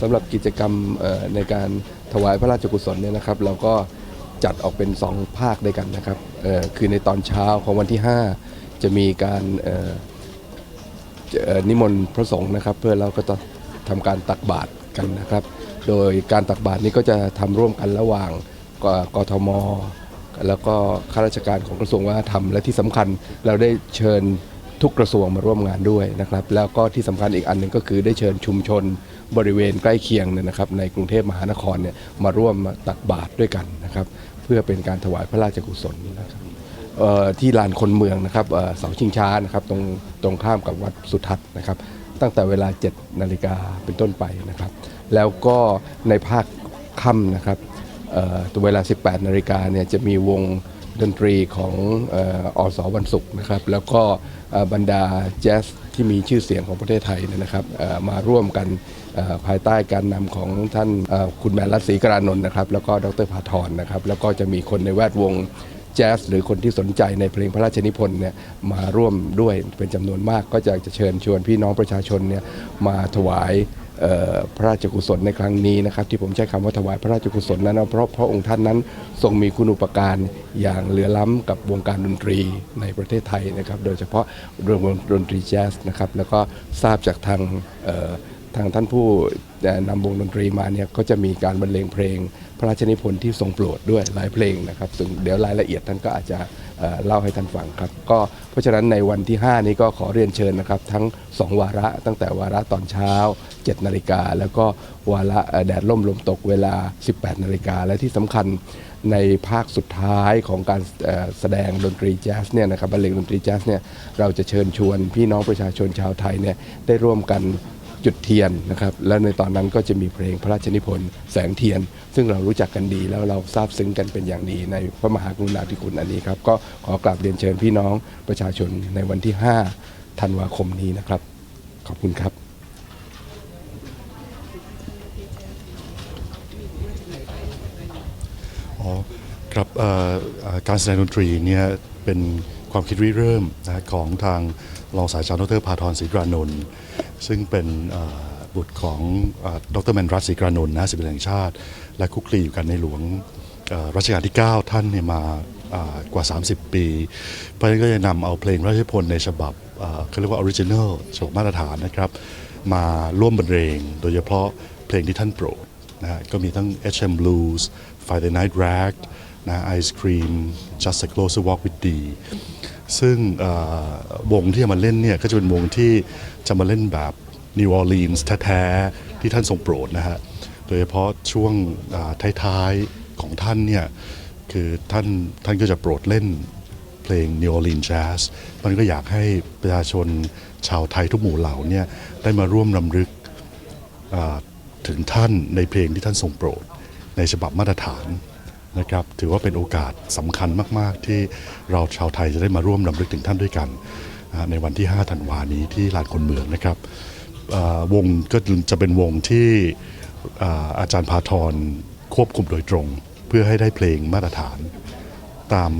สำหรับกิจกรรมในการถวายพระราชกุศลเนี่ยนะครับ เราก็จัดออกเป็น 2 ภาคด้วยกันนะครับคือในตอนเช้าของวันที่ 5 จะมีการนิมนต์พระสงฆ์นะครับ เพื่อเราก็จะทำการตักบาตรกันนะครับ โดยการตักบาตรนี้ก็จะทำร่วมกันระหว่างกกทม แล้วก็ข้าราชการของกระทรวงวัฒนธรรมและที่สำคัญเราได้เชิญทุกกระทรวงมาร่วมงานด้วยนะครับ แล้วก็ที่สำคัญอีกอันหนึ่งก็คือได้เชิญชุมชน บริเวณใกล้เคียงเนี่ยนะครับในกรุงเทพมหานครเนี่ยมาร่วมมาตักบาตรด้วยกันนะครับเพื่อเป็นการถวายพระราชกุศลนะครับที่ลานคนเมืองนะครับเสาชิงช้านะครับตรงตรงข้ามกับวัดสุทัศน์นะครับ ตั้งแต่เวลา 7 นาฬิกาเป็นต้นไปนะครับ แล้วก็ในภาคค่ำนะครับตัวเวลา 18 นาฬิกาเนี่ยจะมีวงดนตรีของอ่ออสวันศุกร์นะครับ แล้วก็บรรดาแจ๊สที่มีชื่อเสียงของประเทศไทยนะครับมาร่วมกัน ภายใต้การนำของท่านคุณแมนรัศรีกรานนท์นะครับ แล้วก็ดรภาทรนะครับ แล้วก็จะมีคนในแวดวงแจ๊สหรือคนที่สนใจในเพลงพระราชนิพนธ์เนี่ยมาร่วมด้วยเป็นจำนวนมาก ก็จะจะเชิญชวนพี่น้องประชาชนเนี่ยมาถวายพระราชกุศลในครั้งนี้นะครับ ที่ผมใช้คำว่าถวายพระราชกุศลนั้นเพราะพระองค์ท่านนั้นทรงมีคุณูปการอย่างเหลือล้ำกับวงการดนตรีในประเทศไทยนะครับ โดยเฉพาะเรื่องดนตรีแจ๊สนะครับแล้วก็ทราบจากทางอ ทางท่านผู้นำวงดนตรีมาเนี่ยก็จะมีการบรรเลงเพลง พระราชนิพนธ์ที่ทรงโปรดด้วยหลายเพลงนะครับซึ่งเดี๋ยวรายละเอียดท่านก็อาจจะเเล่าให้ท่านฟังครับ ก็เพราะฉะนั้นในวันที่ 5 นี้ก็ขอเรียนเชิญนะครับ ทั้ง 2 วาระตั้งแต่วาระตอนเช้า 7 นาฬิกา แล้วก็วาระแดดล่มลมตกเวลา 18 นาฬิกา และที่สำคัญในภาคสุดท้ายของการแสดงดนตรีแจ๊สเนี่ยนะครับบรรเลงดนตรีแจ๊สเนี่ยเราจะเชิญชวนพี่น้องประชาชนชาวไทยเนี่ยได้ร่วมกัน จุดเทียนนะครับและในตอนนั้นก็จะมีเพลงพระราชนิพนธ์แสงเทียน ซึ่งเรารู้จักกันดีแล้วเราซาบซึ้งกันเป็นอย่างดีในพระมหากรุณาธิคุณอันนี้ครับก็ขอกราบเรียนเชิญพี่น้องประชาชนในวันที่ 5 ธันวาคมนี้นะครับ ขอบคุณครับอ๋อครับการแสดงดนตรีเนี่ยเป็นความคิดริเริ่มนะของทางรองศาสตราจารย์ดรพาทรศรีกรานนท์ซึ่งเป็นบุตรของเอ่อดรแมนรัตศรีกรานนท์นะศิลปินแห่งชาติ และคุกคลีอยู่กันในหลวงรัชกาลที่ 9 ท่านเนี่ยมาอ่ากว่า 30 ปี เพราะฉะนั้นก็จะนำเอาเพลงพระราชพนในฉบับเอ่อเขาเรียกว่าออริจินัลฉบับมาตรฐานนะครับ มาร่วมบรรเลงโดยเฉพาะเพลงที่ท่านโปรดนะฮะก็มีทั้ง H.M. Blues Friday Night Rag นะ Ice Cream Just a Closer Walk with D ซึ่งวงที่จะมาเล่นเนี่ยก็จะเป็นวงที่จะมาเล่นแบบ New Orleans แท้ๆที่ท่านทรงโปรดนะฮะ โดยเฉพาะช่วงท้ายๆของท่านเนี่ยคือท่านท่านก็จะโปรดเล่นเพลง New Orleans Jazz มันก็อยากให้ประชาชนชาวไทยทุกหมู่เหล่าเนี่ยได้มาร่วมรำลึกถึงท่านในเพลงที่ท่านทรงโปรด ในฉบับมาตรฐาน นะครับถือว่าเป็นโอกาสสำคัญมาก ๆ ที่เราชาวไทยจะได้มาร่วมรำลึกถึงท่านด้วยกันในวันที่ 5 ธันวานี้ที่ลานคนเมืองนะครับวงก็จะเป็นวงที่อาจารย์พาทรควบคุมโดยตรง เพื่อให้ได้เพลงมาตรฐานตาม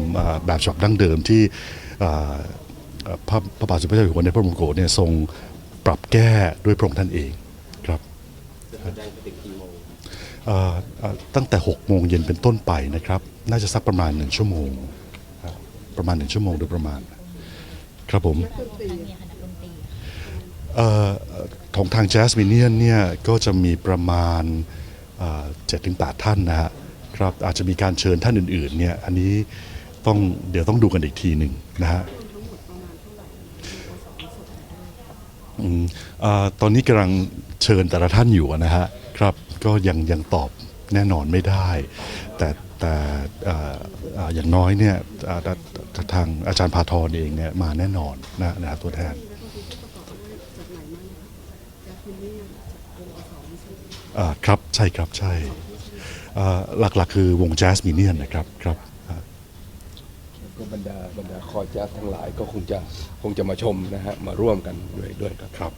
แบบฉบับดั้งเดิมที่พระพระบาทสมเด็จพระเจ้าอยู่หัวในพระบรมโกศเนี่ยทรงปรับแก้ด้วยพระองค์ท่านเองครับ ตั้งแต่ 6 โมงเย็นเป็นต้นไปนะครับ น่าจะสักประมาณ 1 ชั่วโมง ประมาณ 1 ชั่วโมงโดยประมาณ ครับผมออของทางแจ z มิเนียนเนี่ยก็จะมีประมาณเจ็ดถึงแปดท่านนะฮะครับอาจจะมีการเชิญท่านอื่นๆเนี่ยอันนี้ต้องเดี๋ยวต้องดูกันอีกทีหนึ่งนะฮะตอนนี้กำลังเชิญแต่ละท่านอยู่นะฮะ ครับก็ยังยังตอบแน่นอนไม่ได้ แต่แต่อ่าอ่าอย่างน้อยเนี่ยอ่าททางอาจารย์พาทรเองเนี่ยมาแน่นอนนะนะตัวแทนอ่าครับใช่ครับใช่อ่าหลักๆ คือวงแจ๊สมิเนียนนะครับครับอ่าก็บรรดาบรรดาคอแจ๊สทั้งหลายก็คงจะคงจะมาชมนะฮะมาร่วมกันด้วยด้วยครับครับ